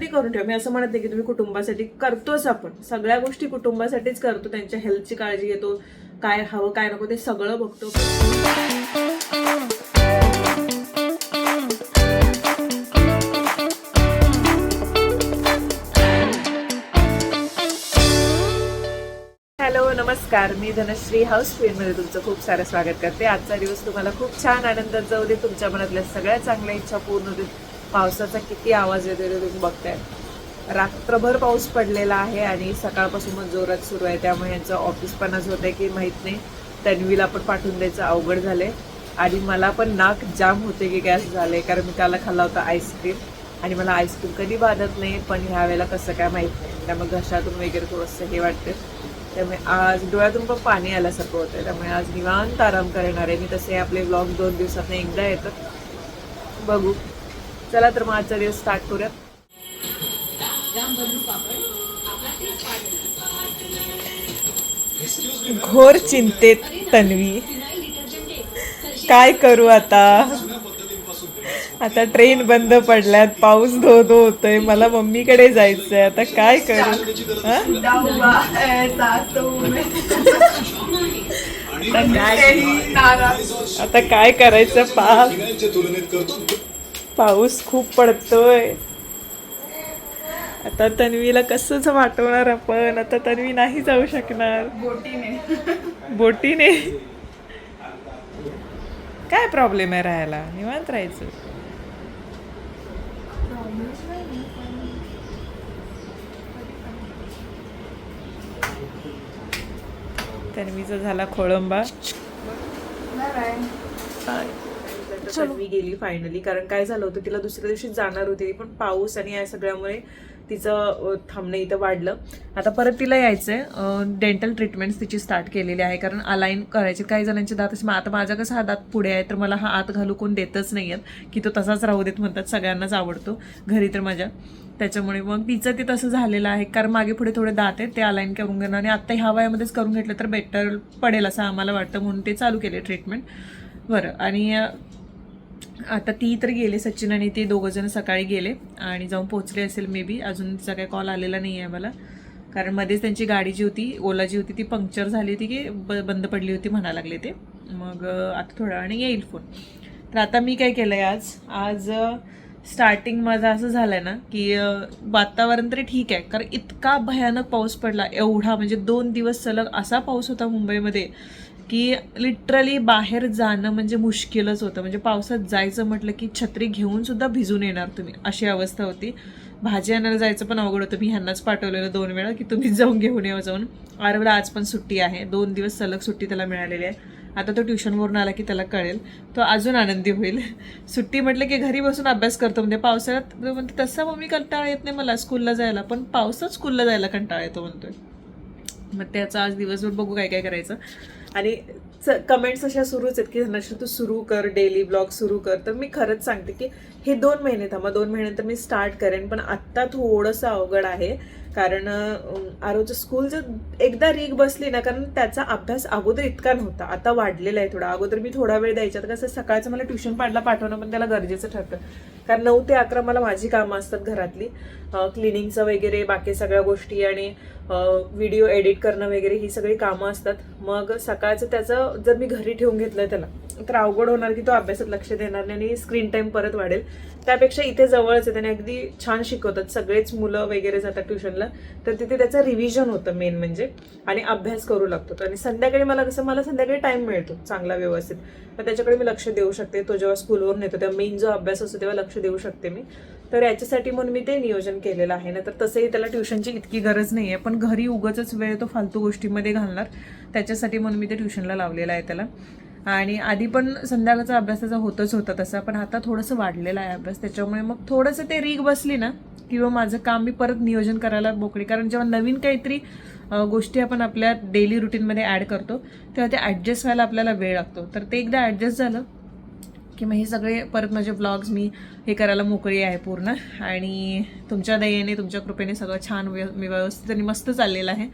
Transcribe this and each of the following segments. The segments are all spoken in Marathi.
कुटुंबासाठी करून ठेवा. मी असं म्हणत नाही की तुम्ही कुटुंबासाठी करतोच आपण. सगळ्या गोष्टी कुटुंबासाठीच करतो. त्यांच्या हेल्थची काळजी घेतो. काय हवं काय नको ते सगळं बघतो. हॅलो नमस्कार. मी धनश्री हाऊसमध्ये तुमचं खूप सारं स्वागत करते. आजचा दिवस तुम्हाला खूप छान आनंदात जाऊ दे. तुमच्या मनातल्या सगळ्या चांगल्या इच्छा पूर्ण होतील. पावसाचा किती आवाज येतो ते तुम्ही बघताय? रात्रभर पाऊस पडलेला आहे आणि सकाळपासूनच जोरात सुरू आहे. त्यामुळे यांचं ऑफिस पण आज होत आहे की माहीत नाही. तन्वीला पण पाठवून द्यायचं अवघड झालंय. आणि मला पण नाक जाम होते की गॅस झाले कारण मी त्याला खाल्ला होता आईस्क्रीम आणि मला आईस्क्रीम कधी बाधत नाही पण ह्या वेळेला कसं काय माहीत नाही. त्यामुळे घशातून वगैरे थोडंसं हे वाटतं त्यामुळे आज डोळ्यातून पण पाणी आल्यासारखं होतं त्यामुळे आज निवांत आराम करणार आहे. मी तसे आपले ब्लॉग दोन दिवसात एकदा येतात बघू. चला तर मग आजचा दिवस स्टार्ट करूयात. घोर चिंतेत तन्वी. काय करू आता? आता ट्रेन बंद पडल्यात पाऊस धो धो होतोय मला मम्मीकडे जायचंय. आता काय करू? हं? आता काय आता काय करायचं पा पाऊस खूप पडतोय. आता तन्वीला कसंच वाटवणार आपण? आता तन्वी नाही जाऊ शकणार. बोटीने. काय प्रॉब्लेम आहे राहायला? निवांत राहायचं. तन्वीचा झाला खोळंबा. मी गेली फायनली कारण काय झालं होतं तिला दुसऱ्या दिवशी जाणार होती पण पाऊस आणि या सगळ्यामुळे तिचं थांबणं इथं वाढलं. आता परत तिला यायचंय. डेंटल ट्रीटमेंट्स तिची स्टार्ट केलेली आहे कारण अलाईन करायचे. काही जणांचे दात असे आता माझा कसा हा दात पुढे आहे तर मला हा आत घालू कोण देतच नाही आहेत की तो तसाच राहू देत म्हणतात. सगळ्यांनाच आवडतो. घरी तर माझ्या. त्याच्यामुळे मग तिचं ते तसं झालेलं आहे कारण मागे पुढे थोडे दात आहेत ते अलाईन करून घेणं आणि आत्ता ह्या वयामध्येच करून घेतलं तर बेटर पडेल असं आम्हाला वाटतं म्हणून ते चालू केले ट्रीटमेंट बरं. आणि आता ती तर गेले सचिन आणि ते दोघं जण सकाळी गेले आणि जाऊन पोहोचले असेल मे बी अजून तिचा काही कॉल आलेला नाही आहे मला कारण मध्येच त्यांची गाडी जी होती ओला जी होती ती पंक्चर झाली होती की ब बंद पडली होती म्हणा लागले ते. मग आता थोड्या वेळाने येईल फोन तर आता मी काय केलं आहे आज आज स्टार्टिंग माझं असं झालं आहे ना की वातावरण तरी ठीक आहे. कारण इतका भयानक पाऊस पडला. एवढा म्हणजे दोन दिवस सलग असा पाऊस होता मुंबईमध्ये. की लिटरली बाहेर जाणं म्हणजे मुश्किलच होतं. म्हणजे पावसात जायचं म्हटलं की छत्री घेऊन सुद्धा भिजून येणार तुम्ही. अशी अवस्था होती. भाजी आणायला जायचं पण अवघड होतं. मी ह्यांनाच पाठवलेलं दोन वेळा की तुम्ही जाऊन घेऊन येऊ जाऊन. आरवला आज पण सुट्टी आहे. दोन दिवस सलग सुट्टी त्याला मिळालेली आहे. आता तो ट्युशनवरून आला की त्याला कळेल. तो अजून आनंदी होईल. सुट्टी म्हटलं की घरी बसून अभ्यास करतो. म्हणजे पावसाळ्यात म्हणते तसा मम्मी कंटाळा येत नाही मला स्कूलला जायला. पण पावसात स्कूलला जायला कंटाळा येतो म्हणतोय. मग त्याचा आज दिवसभर बघू काय काय करायचं. आणि कमेंट्स अशा सुरूच आहेत की धनश्री तू सुरू कर डेली ब्लॉग सुरू कर. तर मी खरंच सांगते की हे दोन महिने थांबा. दोन महिन्यानंतर मी स्टार्ट करेन पण आत्ता थोडंसं अवघड आहे. कारण अं, आरोचं स्कूल जर एकदा रीग बसली ना कारण त्याचा अभ्यास अगोदर इतका नव्हता. आता वाढलेला आहे थोडा. अगोदर मी थोडा वेळ द्यायचा तर कसं सकाळचं मला ट्युशन पाडला पाठवणं पण त्याला गरजेचं ठरतं. कारण नऊ ते अकरा मला माझी कामं असतात घरातली. क्लिनिंगचं वगैरे बाकी सगळ्या गोष्टी आणि व्हिडिओ एडिट करणं वगैरे ही सगळी कामं असतात. मग सकाळचं त्याचं जर मी घरी ठेवून घेतलं त्याला तर अवघड होणार की तो अभ्यासात लक्ष देणार नाही आणि स्क्रीन टाईम परत वाढेल. त्यापेक्षा इथे जवळच आहे त्याने अगदी छान शिकवतात. सगळेच मुलं वगैरे जातात ट्युशनला तर तिथे त्याचं रिव्हिजन होतं मेन म्हणजे आणि अभ्यास करू लागतो. आणि संध्याकाळी मला कसं मला संध्याकाळी टाईम मिळतो चांगला व्यवस्थित. तर त्याच्याकडे मी लक्ष देऊ शकते. तो जेव्हा स्कूलवरून येतो तेव्हा मेन जो अभ्यास असतो तेव्हा लक्ष देऊ शकते मी. तर याच्यासाठी म्हणून मी ते नियोजन केलेलं आहे. ना तर तसंही त्याला ट्युशनची इतकी गरज नाही आहे पण घरी उगाचच वेळ तो फालतू गोष्टीमध्ये घालणार. त्याच्यासाठी म्हणून मी ते ट्युशनला लावलेलं आहे त्याला. आणि आधी पण संध्याकाळचा अभ्यास त्याचा होतच होता तसा. पण आता थोडंसं वाढलेला आहे अभ्यास. त्याच्यामुळे मग थोडंसं ते रीग बसली ना किंवा माझं काम मी परत नियोजन करायला मोकळी. कारण जेव्हा नवीन काहीतरी गोष्टी आपण आपल्या डेली रुटीनमध्ये ॲड करतो तेव्हा ते ॲडजस्ट व्हायला आपल्याला वेळ लागतो. तर ते एकदा ॲडजस्ट झालं की मग हे सगळे परत माझे ब्लॉग्स मी हे करायला मोकळी आहे पूर्ण. आणि तुमच्या दयेने तुमच्या कृपेने सगळं छान व्यवस्थित आणि मस्त चाललेलं आहे.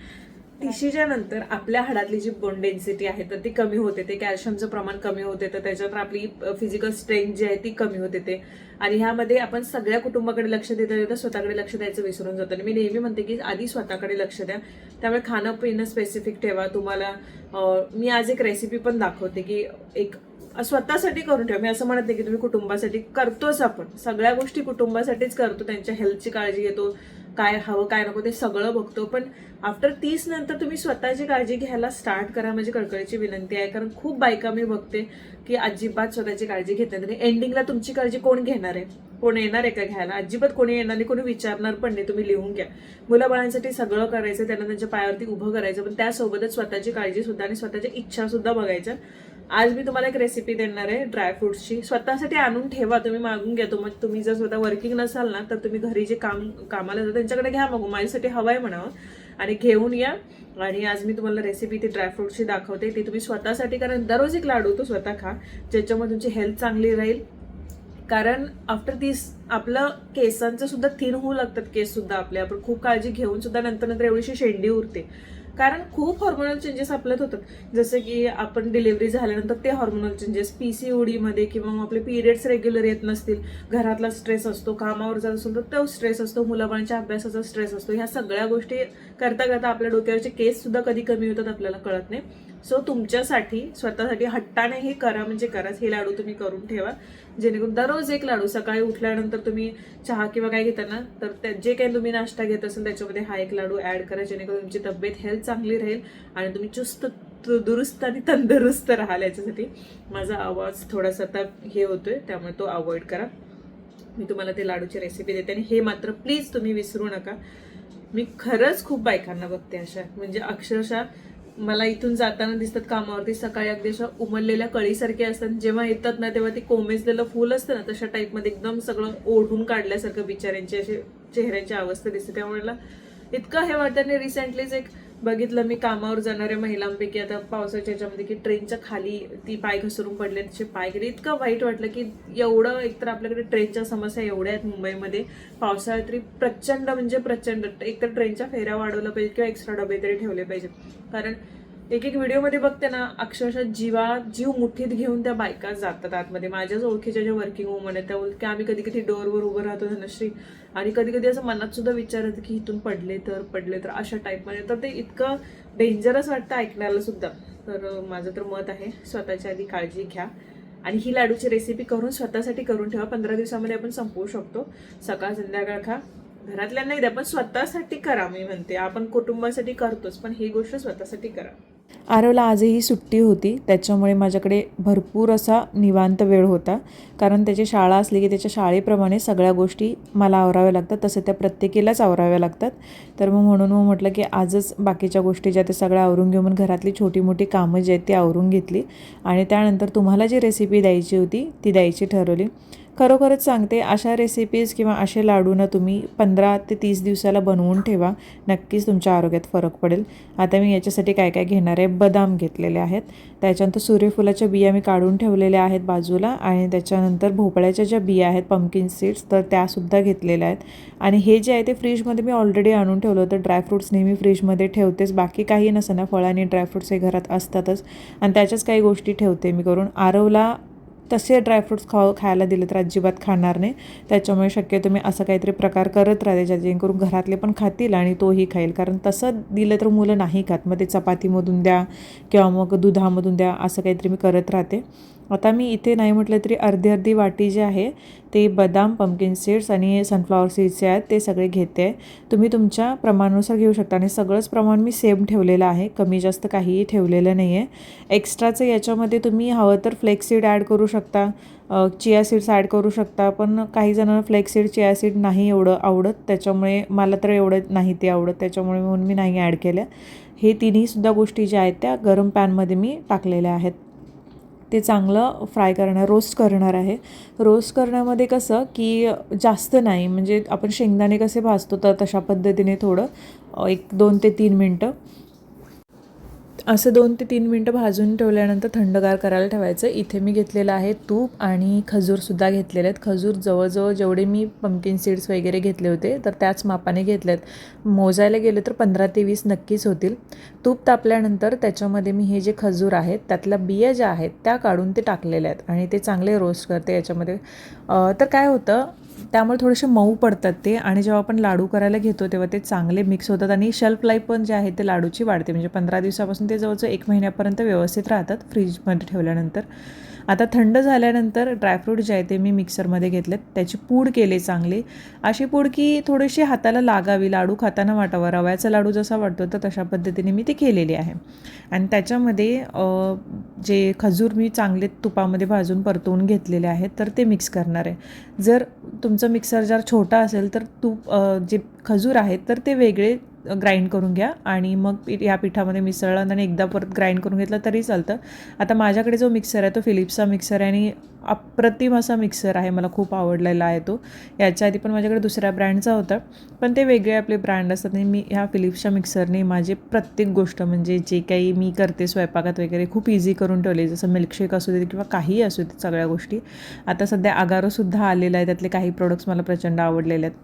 तिशीच्या नंतर आपल्या हाडातली जी बोन डेन्सिटी आहे तर ती कमी होते. ते कॅल्शियमचं प्रमाण कमी होते तर त्याच्यात आपली फिजिकल स्ट्रेंथ जी आहे ती कमी होते ते. आणि ह्यामध्ये आपण सगळ्या कुटुंबाकडे लक्ष देता देता स्वतःकडे लक्ष द्यायचं विसरून जातो. आणि मी नेहमी म्हणते की आधी स्वतःकडे लक्ष द्या. त्यामुळे खाणं पिणं स्पेसिफिक ठेवा. तुम्हाला मी आज एक रेसिपी पण दाखवते की एक स्वतःसाठी करून ठेवा. मी असं म्हणत नाही की तुम्ही कुटुंबासाठी करतोच आपण. सगळ्या गोष्टी कुटुंबासाठीच करतो. त्यांच्या हेल्थची काळजी घेतो. काय हवं काय नको ते सगळं बघतो. पण आफ्टर तीस नंतर तुम्ही स्वतःची काळजी घ्यायला स्टार्ट करा. म्हणजे कळकळीची विनंती आहे. कारण खूप बायका मी बघते की अजिबात स्वतःची काळजी घेत नाही आणि एंडिंगला तुमची काळजी कोण घेणार आहे? कोण येणार आहे का घ्यायला? अजिबात कोणी येणार नाही. कोणी विचारणार पण नाही. तुम्ही लिहून घ्या. मुलाबाळांसाठी सगळं करायचं. त्यांना त्यांच्या पायावरती उभं करायचं. पण त्यासोबतच स्वतःची काळजी सुद्धा आणि स्वतःच्या इच्छा सुद्धा बघायच्या. आज मी तुम्हाला एक रेसिपी देणार आहे ड्रायफ्रुट्सची स्वतःसाठी आणून ठेवा तुम्ही मागून घ्या मग तुम्ही जर स्वतः वर्किंग नसाल ना तर तुम्ही घरी जे काम कामाला जाता त्यांच्याकडे घ्या मागू माझ्यासाठी हवं आहे म्हणावं. आणि घेऊन या. आणि आज मी तुम्हाला रेसिपी ती ड्रायफ्रुटची दाखवते. ती तुम्ही स्वतःसाठी कारण दररोज एक लाडू तो स्वतः खा ज्याच्यामुळे तुमची हेल्थ चांगली राहील. कारण आफ्टर दिस आपलं केसांचं सुद्धा थिन होऊ लागतात केस सुद्धा आपले. आपण खूप काळजी घेऊन सुद्धा नंतर नंतर एवढीशी शेंडी उरते. कारण खूप हॉर्मोनल चेंजेस आपल्यात होतात. जसं की आपण डिलिव्हरी झाल्यानंतर ते हॉर्मोनल चेंजेस पी सी ओडीमध्ये किंवा मग आपले पिरियड्स रेग्युलर येत नसतील घरातला स्ट्रेस असतो कामावर जात असेल तर तो स्ट्रेस असतो मुलाबाळांच्या अभ्यासाचा स्ट्रेस असतो. ह्या सगळ्या गोष्टी करता करता आपल्या डोक्यावरचे केस सुद्धा कधी कमी होतात आपल्याला कळत नाही. सो तुमच्यासाठी स्वतःसाठी हट्टाने हे करा म्हणजे कराच हे लाडू तुम्ही करून ठेवा. जेणेकरून दररोज एक लाडू सकाळी उठल्यानंतर तुम्ही चहा किंवा काय घेताना तर त्या जे काही तुम्ही नाश्ता घेत असेल त्याच्यामध्ये हा एक लाडू ऍड करा जेणेकरून तुमची तब्येत हेल्थ चांगली राहील आणि तुम्ही चुस्त तु- दुरुस्त आणि तंदुरुस्त राहाल याच्यासाठी. माझा आवाज थोडासा आता हे होतोय त्यामुळे तो अवॉइड करा. मी तुम्हाला ते लाडूची रेसिपी देते आणि हे मात्र प्लीज तुम्ही विसरू नका. मी खरंच खूप बायकांना बघते अशा म्हणजे अक्षरशः मला इथून जाताना दिसतात कामावरती. सकाळी अगदी अशा उमललेल्या कळीसारखे असतात. जेव्हा येतात ना तेव्हा ती कोमेजलेलं फूल असतं ना तशा टाईपमध्ये एकदम सगळं ओढून काढल्यासारखं बिचाऱ्यांची असे चेहऱ्याची अवस्था दिसते. त्यामुळे मला इतकं हे वाटतं. आणि रिसेंटलीच एक बघितलं मी कामावर जाणाऱ्या महिलांपैकी आता पावसाच्या याच्यामध्ये की ट्रेनच्या खाली ती पाय घसरून पडले तिचे पाय गेले. इतकं वाईट वाटलं की एवढं एकतर आपल्याकडे ट्रेनच्या समस्या एवढ्या आहेत मुंबईमध्ये. पावसाळ्यात तरी प्रचंड म्हणजे प्रचंड. एकतर ट्रेनच्या फेऱ्या वाढवल्या पाहिजे किंवा एक्स्ट्रा डबे तरी ठेवले पाहिजेत. कारण एक एक व्हिडिओमध्ये बघते ना अक्षरशः जीवा जीव मुठीत घेऊन त्या बायका जातात आतमध्ये. माझ्याच ओळखीच्या ज्या वर्किंग वुमन आहेत त्या ओळख्या की आम्ही कधी कधी डोअरवर उभं राहतो धनश्री. आणि कधी कधी असं मनात सुद्धा विचारत की इथून पडले तर पडले तर अशा टाईपमध्ये तर ते इतकं डेंजरस वाटतं ऐकण्याला सुद्धा. तर माझं तर मत आहे स्वतःच्या आधी काळजी घ्या. आणि ही लाडूची रेसिपी करून स्वतःसाठी करून ठेवा. पंधरा दिवसामध्ये आपण संपवू शकतो. सकाळ संध्याकाळ खा. घरातल्या नाही द्या पण स्वतःसाठी करा मी म्हणते. आपण कुटुंबासाठी करतोच पण ही गोष्ट स्वतःसाठी करा. आरवला आजही सुट्टी होती. त्याच्यामुळे माझ्याकडे भरपूर असा निवांत वेळ होता. कारण त्याची शाळा असली की त्याच्या शाळेप्रमाणे सगळ्या गोष्टी मला आवराव्या लागतात. तसं त्या प्रत्येकीलाच आवराव्या लागतात. तर मग म्हणून मग म्हटलं की आजच बाकीच्या गोष्टी ज्या त्या सगळ्या आवरून घेऊन घरातली छोटी मोठी कामं जी आहेत ती आवरून घेतली. आणि त्यानंतर तुम्हाला जी रेसिपी द्यायची होती ती द्यायची ठरवली. खरोखरच सांगते अशा रेसिपीज किंवा असे लाडू ना तुम्ही पंधरा ते तीस दिवसाला बनवून ठेवा. नक्कीच तुमच्या आरोग्यात फरक पडेल. आता मी याच्यासाठी काय काय घेणार आहे? बदाम घेतलेले आहेत. त्याच्यानंतर सूर्यफुलाच्या बिया मी काढून ठेवलेल्या आहेत बाजूला आणि त्याच्यानंतर भोपळ्याच्या ज्या बिया आहेत पंपकिन सीड्स तर त्यासुद्धा घेतलेल्या आहेत. आणि हे जे आहे ते फ्रीजमध्ये मी ऑलरेडी आणून ठेवलं होतं. ड्रायफ्रुट्स नेहमी फ्रीजमध्ये ठेवतेच. बाकी काही नसताना ना फळं आणि ड्रायफ्रुट्स हे घरात असतातच. आणि त्याच्याच काही गोष्टी ठेवते मी करून. आरवला तसे ड्रायफ्रुट्स खाव खायला दिले तर अजिबात खाणार नाही. त्याच्यामुळे शक्यतो मी असं काहीतरी प्रकार करत राहते ज्या जेणेकरून घरातले पण खातील आणि तोही खाईल. कारण तसं दिलं तर मुलं नाही खात. मग ते चपातीमधून द्या किंवा मग दुधामधून द्या. असं काहीतरी मी करत राहते. आता मी इथे नाही म्हटलं तरी अर्धी अर्धी वाटी जे आहे ते बदाम पंपकिन सीड्स आणि सनफ्लॉवर सीड्सचे आहेत ते सगळे घेते. आहे तुम्ही तुमच्या प्रमाणानुसार घेऊ शकता आणि सगळंच प्रमाण मी सेम ठेवलेलं आहे. कमी जास्त काहीही ठेवलेलं नाही आहे एक्स्ट्राचं याच्यामध्ये तुम्ही हवं तर फ्लेक्स सीड ॲड करू शकता. चिया सीड्स ॲड करू शकता. पण काही जणांना फ्लेक्सीड चिया सीड नाही एवढं आवडत. त्याच्यामुळे मला तर एवढं नाही ते आवडत. त्याच्यामुळे म्हणून मी नाही ॲड केल्या. हे तिन्हीसुद्धा गोष्टी ज्या आहेत त्या गरम पॅनमध्ये मी टाकलेल्या आहेत. ते चांगलं फ्राय करणार रोस्ट करणार आहे. रोस्ट करण्यामध्ये कसं की जास्त नाही म्हणजे आपण शेंगदाणे कसे भाजतो तर तशा पद्धतीने थोडं एक दोन ते तीन मिनटं. असं दोन ते तीन मिनटं भाजून ठेवल्यानंतर थंडगार करायला ठेवायचं. इथे मी घेतलेलं आहे तूप आणि खजूरसुद्धा घेतलेले आहेत. खजूर जवळजवळ जेवढे मी पंकिन सीड्स वगैरे घेतले होते तर त्याच मापाने घेतले आहेत. मोजायला गेले तर पंधरा ते वीस नक्कीच होतील. तूप तापल्यानंतर त्याच्यामध्ये मी हे जे खजूर आहेत त्यातल्या बिया ज्या आहेत त्या काढून ते टाकलेल्या आहेत आणि ते चांगले रोस्ट करते याच्यामध्ये. तर काय होतं त्यामुळे थोडेसे मऊ पडतात ते आणि जेव्हा आपण लाडू करायला घेतो तेव्हा ते चांगले मिक्स होतात आणि शेल्फ लाईफ पण जे आहे ते लाडूची वाढते. म्हणजे पंधरा दिवसापासून ते जवळजवळ एक महिन्यापर्यंत व्यवस्थित राहतात फ्रीजमध्ये ठेवल्यानंतर. आता थंड झाल्यानंतर ड्रायफ्रूट जे आहे ते मी मिक्सरमध्ये घेतलेत. त्याची पूड केले चांगली. अशी पूड की थोडीशी हाताला लागावी लाडू खाताना वाटावा. रव्याचा लाडू जसा वाटतो तर तशा पद्धतीने मी ती केलेली आहे. आणि त्याच्यामध्ये जे खजूर मी चांगले तुपामध्ये भाजून परतवून घेतलेले आहेत तर ते मिक्स करणार आहे. जर तुमचं मिक्सर जर छोटा असेल तर तूप जे खजूर आहेत तर ते वेगळे ग्राइंड करून घ्या आणि मग पी- या पिठामध्ये मिसळलं आणि एकदा परत ग्राइंड करून घेतलं तरी चालतं. आता माझ्याकडे जो मिक्सर आहे तो फिलिप्सचा मिक्सर आहे आणि अप्रतिम असा मिक्सर आहे मला खूप आवडलेला आहे तो. याच्या आधी पण माझ्याकडे दुसऱ्या ब्रँडचा होता पण ते वेगळे आपले ब्रँड असतात आणि मी ह्या फिलिप्सच्या मिक्सरने माझे प्रत्येक गोष्ट म्हणजे जे काही मी करते स्वयंपाकात वगैरे खूप इझी करून ठेवले. जसं मिल्कशेक असू दे किंवा काहीही असू दे सगळ्या गोष्टी. आता सध्या आगारोसुद्धा आलेला आहे त्यातले काही प्रोडक्ट्स मला प्रचंड आवडलेले आहेत.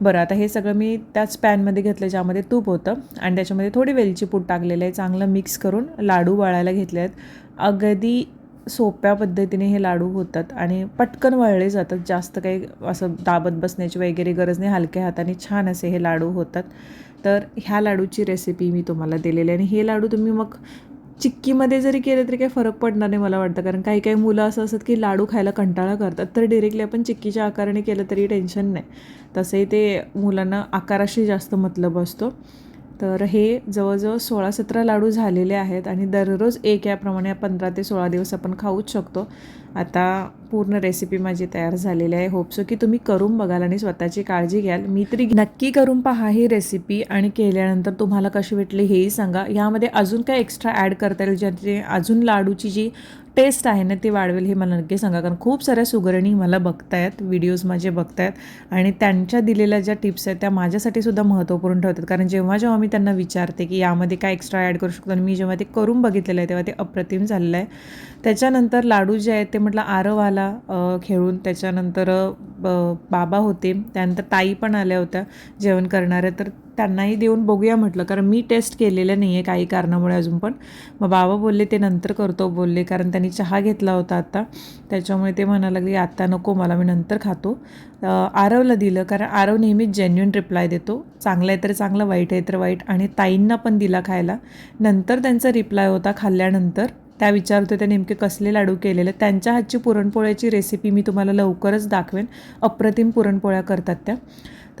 बरं आता हे सगळं मी त्याच पॅनमध्ये घेतलं ज्यामध्ये तूप होतं आणि त्याच्यामध्ये थोडी वेलची पूड टाकलेलं आहे. चांगलं मिक्स करून लाडू वळायला घेतले आहेत अगदी सोप्या पद्धतीने हे लाडू होतात आणि पटकन वळले जातात. जास्त काही असं दाबत बसण्याची वगैरे गरज नाही. हलक्या हाताने छान असे हे लाडू होतात. तर ह्या लाडूची रेसिपी मी तुम्हाला दिलेली आहे आणि हे लाडू तुम्ही मग चिक्कीमध्ये जरी केलं तरी काही फरक पडणार नाही मला वाटतं. कारण काही काही मुलं असं असतात की लाडू खायला कंटाळा करतात. तर डिरेक्टली आपण चिक्कीच्या आकाराने केलं तरी टेन्शन नाही. तसंही ते मुलांना आकाराशी जास्त मतलब असतो. तर हे जवळजवळ सोळा सतरा लाडू झालेले आहेत आणि दररोज एक याप्रमाणे पंधरा ते सोळा दिवस आपण खाऊच शकतो. आता पूर्ण रेसिपी माझी तयार झालेली आहे. होपसो की तुम्ही करून बघाल आणि स्वतःची काळजी घ्याल. मी तरी नक्की करून पहा ही रेसिपी आणि केल्यानंतर तुम्हाला कशी वाटली हेही सांगा. यामध्ये अजून काय एक्स्ट्रा ॲड करता येईल? ज्याचे अजून लाडूची जी टेस्ट आहे ना ती वाढवेल हे मला नक्की सांगा. कारण खूप साऱ्या सुगरणी मला बघतायत व्हिडिओज माझे बघतायत आणि त्यांच्या दिलेल्या ज्या टिप्स आहेत त्या माझ्यासाठी सुद्धा महत्त्वपूर्ण ठरतात. कारण जेव्हा जेव्हा मी त्यांना विचारते की यामध्ये काय एक्स्ट्रा ॲड करू शकतो आणि मी जेव्हा ते करून बघितलेलं आहे तेव्हा ते अप्रतिम झालेलं आहे. त्याच्यानंतर लाडू जे आहेत ते म्हटलं आरव आला खेळून. त्याच्यानंतर ब- बाबा होते. त्यानंतर ताई पण आल्या होत्या जेवण करणाऱ्या तर त्यांनाही देऊन बघूया म्हटलं. कारण मी टेस्ट केलेलं नाही आहे काही कारणामुळे अजून पण. मग बाबा बोलले ते नंतर करतो बोलले. कारण त्यांनी चहा घेतला होता आत्ता त्याच्यामुळे ते म्हणायला लागले आत्ता नको मला मी नंतर खातो. आरवला दिलं. कारण आरव नेहमीच जेन्युन रिप्लाय देतो. चांगलं आहे तर चांगलं वाईट आहे तर वाईट. आणि ताईंना पण दिला खायला. नंतर त्यांचा रिप्लाय होता खाल्ल्यानंतर. त्या विचारत होत्या नेमके कसले लाडू केलेले? त्यांच्या हातची पुरणपोळ्याची रेसिपी मी तुम्हाला लवकरच दाखवेन. अप्रतिम पुरणपोळ्या करतात त्या.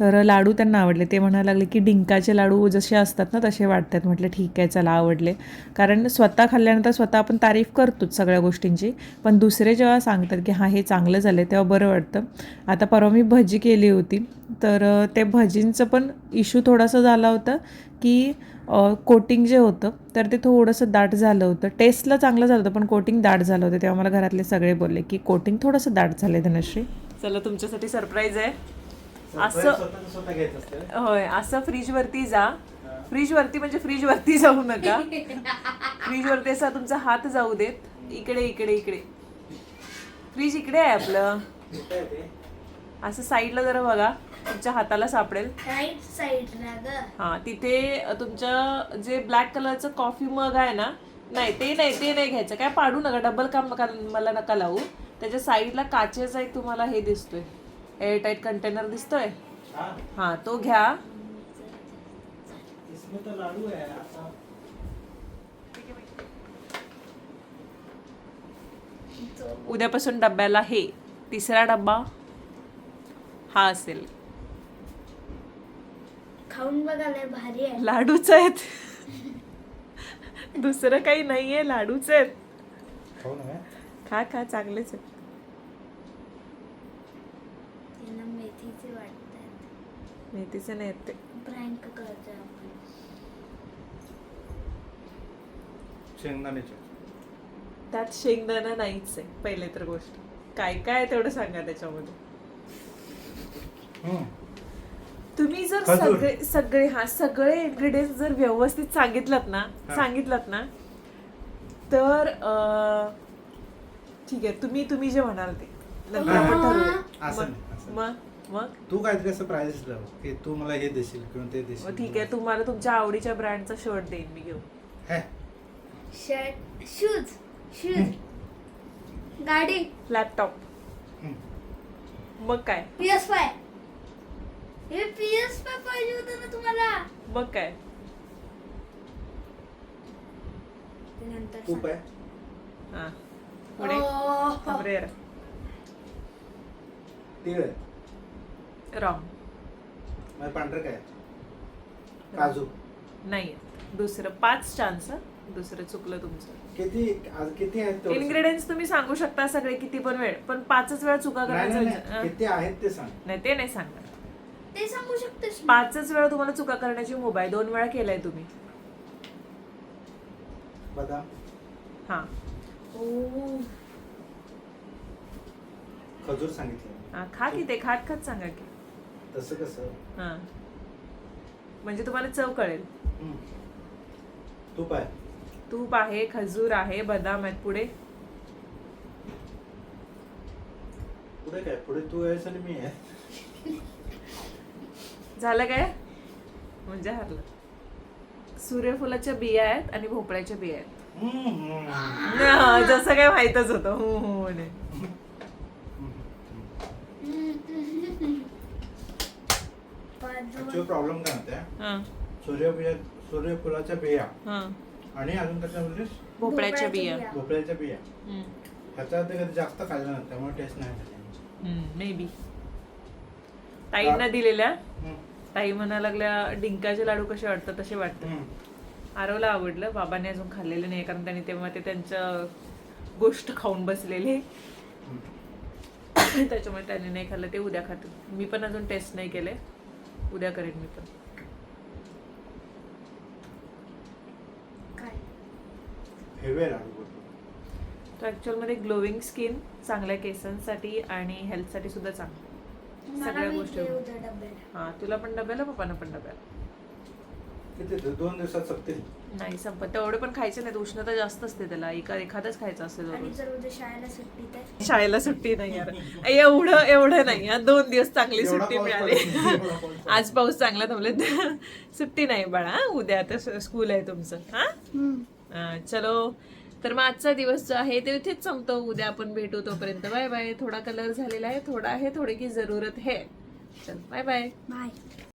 तर लाडू त्यांना आवडले. ते म्हणायला लागले की डिंकाचे लाडू जसे असतात ना तसे वाटतात म्हटलं ठीक आहे चला आवडले. कारण स्वतः खाल्ल्यानंतर स्वतः आपण तारीफ करतोच सगळ्या गोष्टींची. पण दुसरे जेव्हा सांगतात की हां हे चांगलं झालं तेव्हा बरं वाटतं. आता परवा मी भजी केली होती. तर ते भजींचं पण इश्यू थोडासा झाला होता की कोटिंग जे होतं तर ते थोडंसं दाट झालं होतं. टेस्टला चांगलं झालं होतं पण कोटिंग दाट झालं होतं. तेव्हा मला घरातले सगळे बोलले की कोटिंग थोडंसं दाट झालं आहे धनश्री. चला तुमच्यासाठी सरप्राईज आहे. असं असं स्वतः स्वतः घ्यायचं असतं. होय असं फ्रीज वरती जा. फ्रीज वरती म्हणजे फ्रीज वरती जाऊ नका. फ्रीज वरती असा तुमचा हात जाऊ देत. इकडे इकडे इकडे. फ्रीज इकडे आहे आपलं. कुठं आहे ते. असं साईडला जरा बघा. तुमच्या हाताला सापडेल. राईट साईडला ग. हा तिथे तुमचं जे ब्लॅक कलरचं कॉफी मग आहे ना नाही ते नाही ते नाही घ्यायचं. काय पाडू नका डबल काम नका मला नका लावू. त्याच्या साईडला काचेचा एक तुम्हाला हे दिसतोय. एअरटाईट कंटेनर दिसतोय. हा. हा तो घ्या. इसमें तो लाडू आता. उद्यापासून डब्याला हे तिसरा डब्बा हा असेल. खाऊन बघायला भारी आहे. लाडूच आहेत. दुसरं काही नाहीये लाडूच आहेत. खाऊ ना खा खा चांगलेच आहेत. त्यांना मेथीचे वाटतात. मेथीचे नाही आहेत ते. प्रँक आपण. शेंगदाण्याचे. त्यात शेंगदाणा नाहीच आहे पहिले तर गोष्ट. काय काय आहे तेवढं सांगा त्याच्यामध्ये. हम्म. तुम्ही जर खजूर. सगळे सगळे हा सगळे इन्ग्रेडियंट्स जर व्यवस्थित सांगितलं ना हा. सांगितलं ना तर अं, ठीक आहे तुम्ही तुम्ही जे म्हणाल ते. नंतर आपण ठरवूया. असं मग- नाही, असं मग मग? तू काहीतरी असं प्राइस लाव की तू मला हे देशील किंवा ते मग देशील ठीक आहे तुम्हाला तुमच्या आवडीच्या ब्रँडचा शर्ट देईन मी घेऊन. हे, शर्ट शूज शूज गाडी. लॅपटॉप हम्म. मग काय? पी एस फाय हे पी एस फाय पाहिजे होतं ना तुम्हाला. मग काय? ते नंतर तूप आहे. हा. पुढे. ओह. थांब रे तीळ आहे रॉंग. मग पांढरं काय काजू. नाही दुसरं पाच चान्स दुसरं चुकलं तुमचं. किती आज किती आहेत तेवढं? सांग. इन्ग्रेडियंट्स तुम्ही सांगू शकता सगळे किती पण वेळ. पण पाचच वेळा चुका नाही, करायचा नाही, विचार- नाही. हा? किती आहेत ते सांग. नाही ते नाही सांगणार. ते सांगू शकतेस पाचच वेळा तुम्हाला चुका करण्याची मुभा आहे. दोन वेळा केलाय तुम्ही. बदाम हा. खजूर सांगितलं. हा खा की ते खात खात सांगा की. तसं कसं? हा. म्हणजे तुम्हाला चव कळेल. हम्म. तूप आहे. तूप आहे खजूर आहे बदाम आहेत. पुढे? पुढे काय? पुढे तू आहेस आणि मी आहे. झालं काय? म्हणजे हरलं. सूर्यफुलाच्या बिया आहेत आणि भोपळ्याच्या बिया आहेत. हा, जसं काय माहितच होतं. हो हो प्रॉब्लेम काय होते हा, सूर्यबिया सूर्यफुलाच्या बिया. हा. आणि अजून बोललीस? भोपळ्याच्या बिया. भोपळ्याच्या बिया. ह्याचा ते कधी जास्त खाल्लं नाही त्यामुळे टेस्ट नाही मे बी ताईंना दिलेल्या. ताई म्हणा लागल्या डिंकाचे लाडू कसे वाटतात तसे वाटतात. आरवला आवडलं बाबांनी अजून खाल्लेलं नाही कारण त्यांनी तेव्हा ते त्यांच्या गोष्ट खाऊन बसलेले. त्याच्यामुळे त्यांनी नाही खाल्लं ते उद्या खातील. मी पण अजून टेस्ट नाही केले. उद्या करेन मी पण. काय? हेवे लाडू बोलतो तो ॲक्च्युअलमध्ये ग्लोविंग स्किन चांगल्या केसांसाठी आणि हेल्थसाठी सुद्धा चांगलं. सगळ्या गोष्टी. हां तुला पण डब्याला पप्पांना पण डब्याला. किती दोन दिवसात संपतील. नाही संपत. तेवढे पण खायचे नाहीत उष्णता जास्त असते त्याला. एका एखादंच खायचं आणि. जर उद्या शाळेला सुट्टी तर? शाळेला सुट्टी नाही यार. एवढं एवढं नाही हा दोन दिवस चांगली सुट्टी मिळाली. आज पाऊस चांगला थांबले. सुट्टी नाही बाळा. हा? उद्या आता स्कूल आहे तुमचं. हा? हा, चलो. तर मग आजचा दिवस जो आहे ते इथेच संपतो. उद्या आपण भेटू तोपर्यंत. Bye bye. थोडा कलर झालेला आहे थोडा आहे थोडे की जरूरत है चल बाय बाय बाय